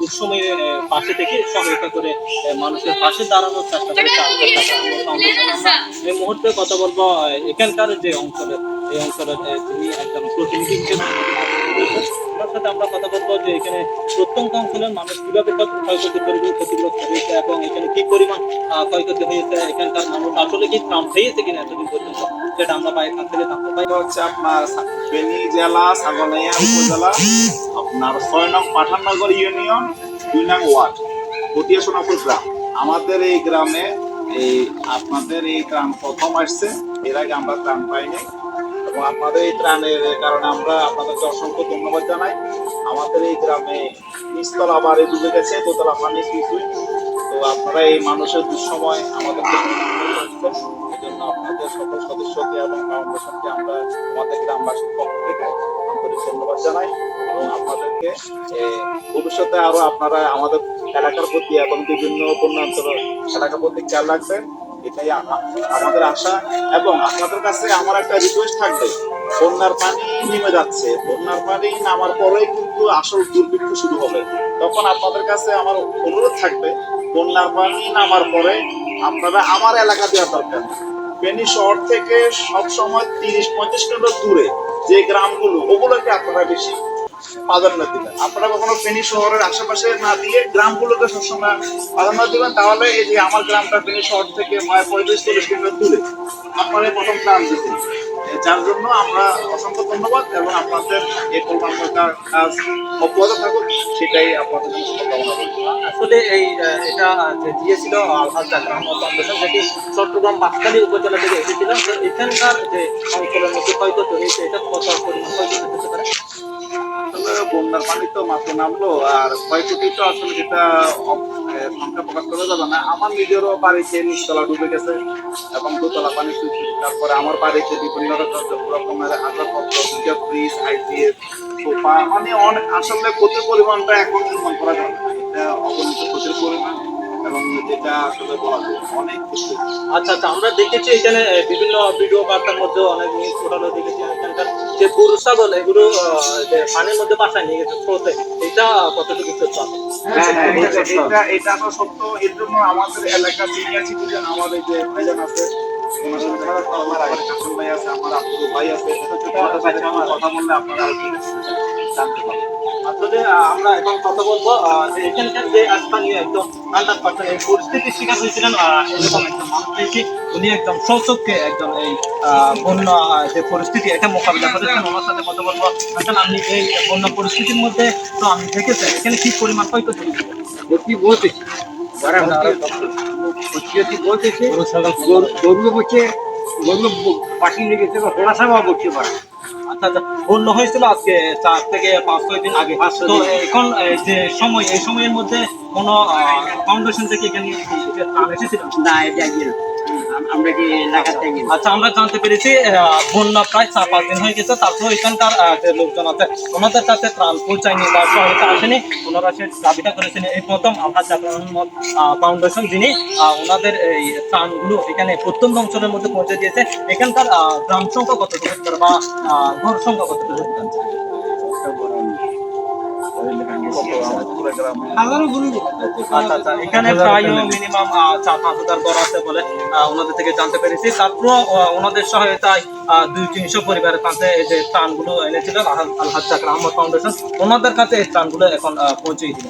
দুঃসময়ে পাশে থেকে সহায়তা করে মানুষের পাশে দাঁড়ানোর চেষ্টা করে আমরা এই মুহূর্তে কথা বলব এখানকার যে অঞ্চলের এই অঞ্চলের আহ, একজন প্রতিনিধি হিসেবে সাথে আমরা কথা বলব যে এখানে প্রত্যন্ত অঞ্চলের মানুষ কীভাবে ক্ষয়ক্ষতি করবে ক্ষতিগ্রস্ত হয়েছে পরিমাণ ক্ষয়ক্ষতি হয়েছে, এখানকার মানুষ আসলে কি ত্রাণ পেয়েছে কিনা এতদিন পর্যন্ত? সেটা আমরা পাই এখান থেকে জানতে পাই হচ্ছে আপনার ফেনী জেলা সাগনাইয়া উপজেলা, আপনার ছয় নং পাঠাননগর ইউনিয়ন, দুই নং ওয়ার্ড পটিয়া সোনাপুর গ্রাম। আমাদের এই গ্রামে এই আপনাদের এই ত্রাণ প্রথম আসছে, এর আগে আমরা ত্রাণ পাইনি। এবং আপনাদের এই ত্রাণের কারণে আমরা আপনাদেরকে অসংখ্য ধন্যবাদ জানাই। আমাদের এই গ্রামে নিচতলা বাড়ি ডুবে গেছে, দোতলা পানি কিছুই আপনারা এই মানুষের দুঃসময় আমাদেরকে জন্য আপনাদের সকল সদস্যকে এবং ফাউন্ডেশনকে আমরা আমাদের গ্রামবাসীর পক্ষ ধন্যবাদ জানাই এবং আপনাদেরকে ভবিষ্যতে আরও আপনারা আমাদের এলাকার প্রতি এবং বিভিন্ন বন্যাঞ্চল এলাকার প্রতি খেয়াল রাখবেন। এটাই আমাদের আশা এবং আপনাদের কাছে আমার একটা রিকোয়েস্ট থাকবে। বন্যার পানি নেমে যাচ্ছে। বন্যার পানি নামার পরেই কিন্তু আসল দুর্ভিক্ষ শুরু হবে। তখন আপনাদের কাছে আমার অনুরোধ থাকবে বন্যার পানি নামার পরে আপনারা আমার এলাকা দেওয়া দরকার। ফেনী শহর থেকে সবসময় তিরিশ, পঁয়ত্রিশ কিলোমিটার দূরে যে গ্রামগুলো ওগুলোকে আপনারা বেশি প্রাধান্য দিবেন আপনারা কখনো ফেনী শহরের আশেপাশে না দিয়ে গ্রামগুলোকে সবসময় প্রাধান্য দিবেন তাহলে এই যে আমার গ্রামটা ফেনী শহর থেকে পঁয়ত্রিশ, চল্লিশ কিলোমিটার দূরে আপনারা প্রথম গ্রাম দিচ্ছেন। যার জন্য আমরা অসংখ্য ধন্যবাদ এবং আপনাদের এই কল্যাণকর কাজ অব্যাহত থাকুক, সেটাই আপনাদের আসলে এই এটা দিয়েছিল আলহাজ জাকরাম ফাউন্ডেশন, যেটি চট্টগ্রাম বাঁশখালী উপজেলা থেকে এসেছিল এখানকার যে অঞ্চলের মধ্যে ক্ষয়ক্ষতি হয়েছে এটা কত পরিমাণ ক্ষয়ক্ষতি হতে পারে বন্যার পানি তো মাঠে নামলো, আর ক্ষয়ক্ষতি তো আসলে যেটা সংখ্যা প্রকাশ করা যাবে না। আমার নিজেরও বাড়িতে নিচতলা ডুবে গেছে এবং দোতলা পানি তারপরে আমার বাড়িতে বিভিন্ন রকম- রকমের আসবাবপত্র দুটো ফ্রিজ আইসিএস সোফা মানে অনেক আসলে ক্ষতির পরিমাণটা এখন অনুমান করা যাবে না। এটা অগণিত ক্ষতির পরিমাণ এবং যেটা আসলে অনেক আচ্ছা আচ্ছা আমরা দেখেছি এখানে বিভিন্ন ভিডিও বার্তার মধ্যে অনেক নিউজ পোর্টালও দেখেছি। এখানকার যে গরু ছাগল এগুলো পানির মধ্যে বাসায় নিয়ে গেছে স্রোতে এটা কতটুকু সত্য? হ্যাঁ, হ্যাঁ, এটা- তো সত্য। এর জন্য আমাদের এলাকার সিনিয়র সিটিজেন আমাদের যে ভাইজান আছে আমার ভাই ভাই আছে কথা বললে আপনারা জানতে পারবেন আসলে আমরা এখন কথা বলব যে এখানকার যে স্থানীয় একদম হান্ড্রেড পার্সেন্ট এই পরিস্থিতির শিকার হয়েছিলেন এরকম একজন মানুষ উনি একদম সচক্ষে একদম এই বন্যা যে পরিস্থিতি এটা মোকাবিলা করেছেন ওনার সাথে কথা বলব। এখন আপনি এই বন্যা পরিস্থিতির মধ্যে তো আমি দেখেছেন এখানে কি পরিমাণ ক্ষয়ক্ষতি হয়েছে? বলতেছি যারা বলতেছে গরু পাশি নিয়ে গেছে হোড়া সামা বলছে পারে। আচ্ছা আচ্ছা বন্যা হয়েছিল আজকে চার থেকে পাঁচ ছয় দিন আগে তো এখন যে সময় এই সময়ের মধ্যে কোনো ফাউন্ডেশন থেকে এখানে এসেছিল না এটা আমরা আচ্ছা আমরা জানতে পেরেছি বন্যা প্রায় চার, পাঁচ দিন হয়ে গেছে। তারপর এখানকার লোকজন আছে, ওনাদের কাছে ত্রাণ পৌঁছায়নি বা সহায়তা আসেনি। ওনারা সে দাবিটা করেছেন, এই প্রথম আলহাজ জাফর ফাউন্ডেশন, যিনি ওনাদের এই ত্রাণগুলো এখানে প্রত্যন্ত অঞ্চলের মধ্যে পৌঁছে দিয়েছে। এখানকার গ্রাম সংখ্যা হতে বা ঘর সংখ্যা পারে? আচ্ছা আচ্ছা এখানে প্রায় মিনিমাম চার পাঁচ হাজার ঘর আছে বলে ওনাদের থেকে জানতে পেরেছি। তারপরও ওনাদের সহায়তায় আহ, দুই তিনশো পরিবারের কাছে এই যে ত্রাণগুলো এনেছিল আলহাজ জাকর আহমদ ফাউন্ডেশন ওনাদের কাছে এই ত্রাণগুলো এখন আহ, পৌঁছে দিল